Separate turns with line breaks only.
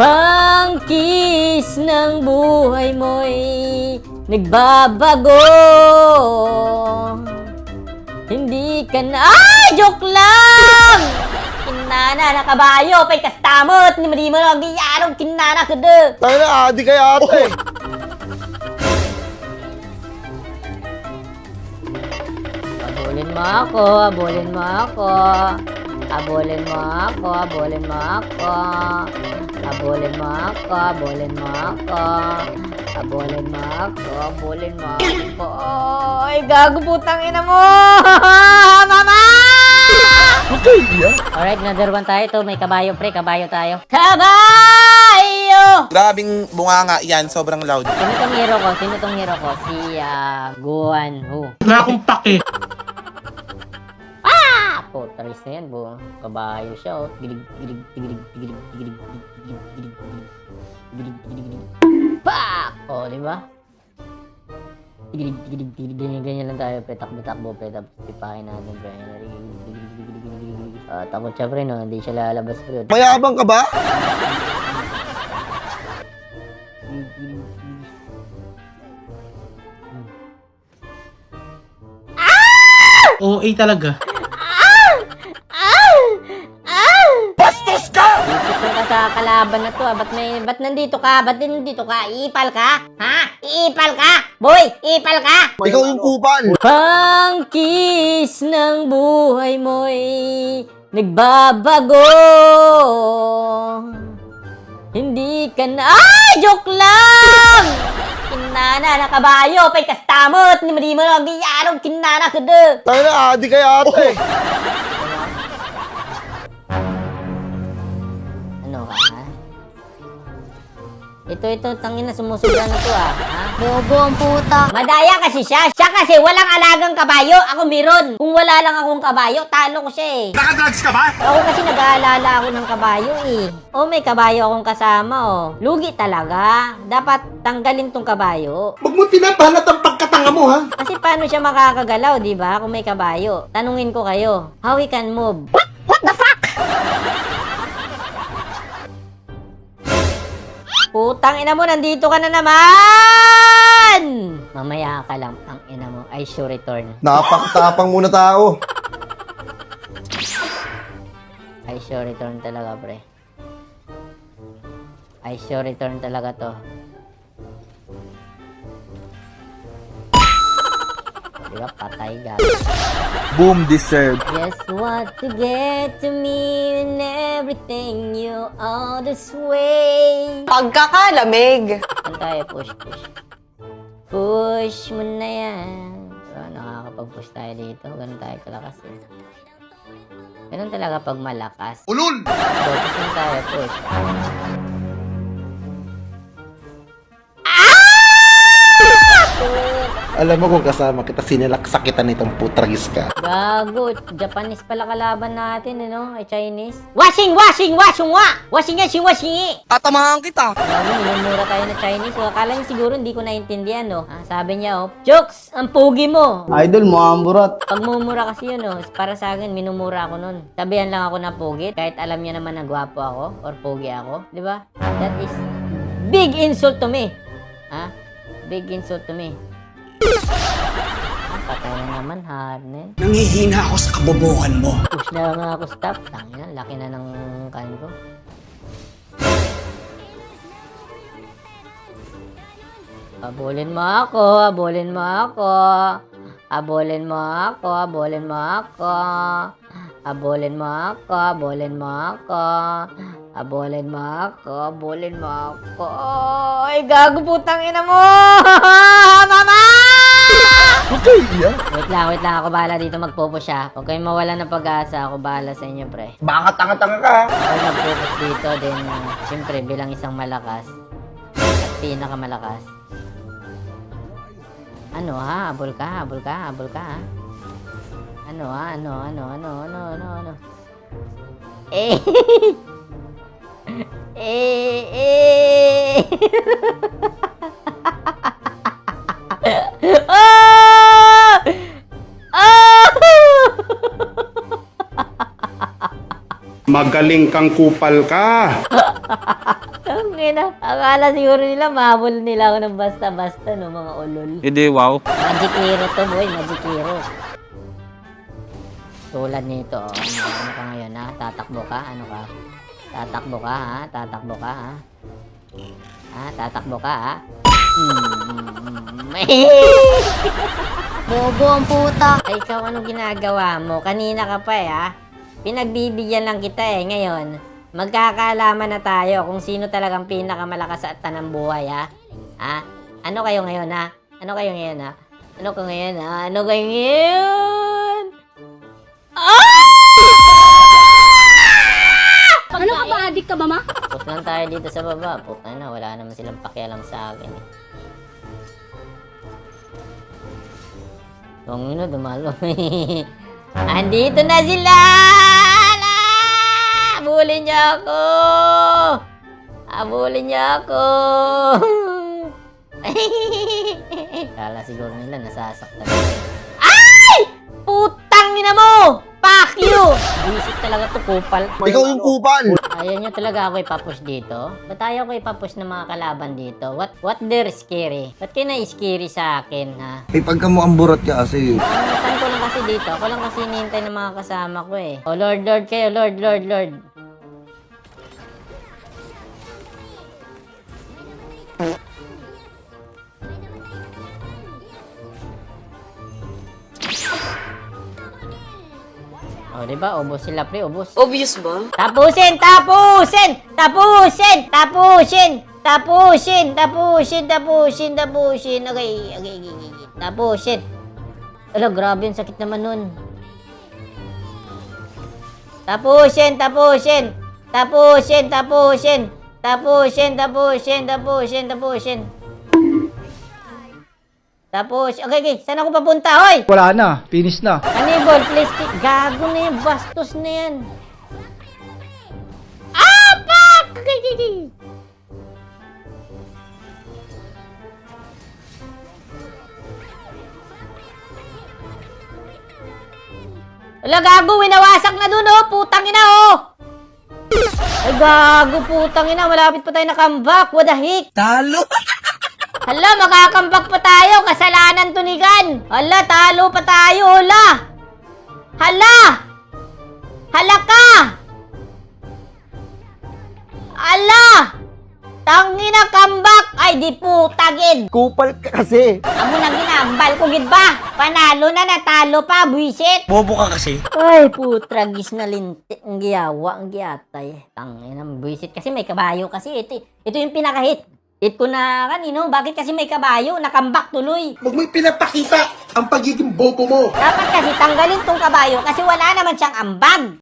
Pangkis ng buhay mo'y nagbabago Hindi ka na... Ay! Joke lang! Kinana na kabayo, pay kastamot, ni mali mo lang giyarong kinana ka de.
Tayo na, adi kay ate.
Abulin mo ako, abulin mo ako. Abulin mo ako, abulin mo ako. Abulin mo ako, abulin mo ako. Abulin mo ako, abulin mo ako. Ay, gago putang ina mo! Mama!
Okay, yeah.
Alright, another one tayo to. May kabayo, pre. Kabayo tayo. Kabayo!
Grabing bunganga yan, sobrang loud.
Sino tong hero ko? Sino tong hero ko? Si ah, Guan Hu.
Wala akong pake.
Ah! Potaris na yan, bu. Kabayo siya, oh. Gilig, gilig, gilig, gilig, gilig, gilig, gilig, gilig, gilig, gilig, gilig, gilig. Pak! Oh, di ba? Gilig, gilig, gilig, ganyan, ganyan lang tayo. Petak-betakbo, petak. Pipakin natin, pre. Gilig, gilig, gilig, gilig, gilig, gilig, gilig. Ah, takot siya, pre, no? Hindi siya lalabas, pre.
Mayabang ka ba?
OA talaga.
Kalaban na to, ah. Ba't, may, ba't nandito ka? Ba't nandito ka? Iipal ka? Ha? Iipal ka? Boy, iipal ka?
Ikaw yung kupal.
Pangkis ng buhay mo'y nagbabago Hindi ka na... Ay! Joke lang! Kinana na kabayo, pay kastamot, ni mali mo lang giyarong kinana ka de.
Tayo na, adi kay ate.
Ito, ito, tangina, sumusuga na to, ah. Ha?
Bobo ang puta.
Madaya kasi siya. Siya kasi walang alagang kabayo. Ako meron. Kung wala lang akong kabayo, talo ko siya eh.
Nakadrugs ka ba?
Ako kasi nag-aalala ako ng kabayo eh. Oh, may kabayo akong kasama oh. Lugi talaga. Dapat tanggalin tong kabayo.
Huwag mo pinapalat ang pagkatanga mo, ha?
Kasi paano siya makakagalaw, di ba? Kung may kabayo. Tanungin ko kayo, how he can move? Putang ina mo, nandito ka na naman! Mamaya ka lang, ang ina mo. I sure return.
Napakatapang muna tao.
I sure return talaga, pre. I sure return talaga to. Diba? Patay gago.
Boom deserved.
Yes, what to get to me and everything you all this way.
Pagkakalamig.
Saan tayo? Push, push. Push mo na yan. Diba? Nakakapag-push tayo dito. Ganun tayo kalakas eh. Ganun talaga pag malakas.
Ulul!
So, push tayo, push.
Alam mo kung kasama kita, sinilaksa kita nitong putragis ka.
Gago, Japanese pala kalaban natin, ano? Ay, Chinese. Washing, washing, washing, wa! Washing washing, washing,
Tatamahan kita.
Gago, minumura tayo na Chinese. So, akala niya siguro hindi ko naintindihan, no? Ah, sabi niya, oh, Jokes, ang pugi mo.
Idol mo, amburat.
Pagmumura kasi yun, oh, para sa akin, minumura ako nun. Sabihan lang ako na pugi, kahit alam niya naman na gwapo ako, or pugi ako. Di ba? That is big insult to me. Ha? Big insult to me. Patay na naman, Harnen.
Nangihina ako sa kabobohan mo.
Push na lang ako stop. Tangina, laki na ng kan ko. Abulin mo ako, abulin mo ako. Abulin mo ako, abulin mo ako. Abulin mo ako, abulin mo ako. Abulin mo ako, abulin mo ako. Ay, gago putang ina mo! Mama!
Okay, yeah.
Wait lang, wait lang. Ako bahala dito magpupush siya. Huwag kayong mawala ng pag-asa. Ako bahala sa inyo, pre.
Baka tanga-tanga ka.
Ako magpupush dito. Then, uh, siyempre, bilang isang malakas. At pinakamalakas. Ano ha? Habol ka, habol ka, habol ka ha? Ano ha? Ano, ano, ano, ano, ano, ano? Eh! eh! Eh! ah! Ah!
Magaling kang kupal ka.
Ang ina. Akala siguro nila mahabol nila ako ng basta-basta no, mga ulol.
Hindi, wow.
Magic hero to boy, magic hero. Tulad nito, oh. ano, ano ka ngayon ha? Tatakbo ka? Ano ka? Tatakbo ka ha? Tatakbo ka ha? Ha? Tatakbo ka ha? Hmm.
Bobo ang puta.
Ay, ikaw anong ginagawa mo? Kanina ka pa eh ha? Pinagbibigyan lang kita eh. Ngayon, magkakaalaman na tayo kung sino talagang pinakamalakas sa tanang buhay ha? Ha? Ano kayo ngayon ha? Ano kayo ngayon ha? Ano ka ngayon ha? Ano kayo ngayon?
Ka ba? Ma?
Put lang tayo dito sa baba. Puta na, wala naman silang pakialam sa akin eh. Tong ino, dumalo. Andito na sila! Ala! Abulin niyo ako! Abulin niyo ako! Kala siguro nila nasasaktan. Kupal.
Ikaw yung kupal!
Ayaw nyo talaga ako ipapush dito? Ba't ayaw ko ipapush ng mga kalaban dito? What what they're scary? Ba't kayo na-scary sa akin, ha?
Eh, pagka mo ang burat ka kasi.
Pangutan ko lang kasi dito. Ako lang kasi hinihintay ng mga kasama ko eh. Oh, Lord, Lord kayo. Lord, Lord, Lord. Oh, di ba? Ubos sila, pre. Ubos.
Obvious ba?
Tapusin! Tapusin! Tapusin! Tapusin! Tapusin! Tapusin! Tapusin! Tapusin! Okay, okay, okay, okay. Tapusin! Ala, grabe yung sakit naman nun. Tapusin! Tapusin! Tapusin! Tapusin! Tapusin! Tapusin! Tapusin! Tapusin! Tapos, okay, okay. Saan ako papunta, hoy?
Wala na, finish na.
Kanibol, please. ti- Gago na yan. Bastos na yan. Ah, fuck! Okay, okay, okay. Wala, gago. Winawasak na dun, oh. Putang ina, oh. Ay, gago, putang ina. Malapit pa tayo na comeback. What the heck?
Talo!
Hala, makakambak pa tayo. Kasalanan to ni Gan. Hala, talo pa tayo. Hala. Hala. Hala ka. Hala. Tangina comeback. Ay, di putagin.
Kupal ka kasi.
Amo nang ginambal ko, gid ba? Panalo na, natalo pa, buwisit.
Bobo ka kasi.
Ay, putragis na linti. Ang giyawa, ang giyatay. Tangina, buwisit. Kasi may kabayo kasi. Ito, ito yung pinakahit. Hit ko na kanino. Bakit kasi may kabayo? Nakambak tuloy.
Huwag mo pinapakita ang pagiging bobo mo.
Dapat kasi tanggalin tong kabayo kasi wala naman siyang ambag.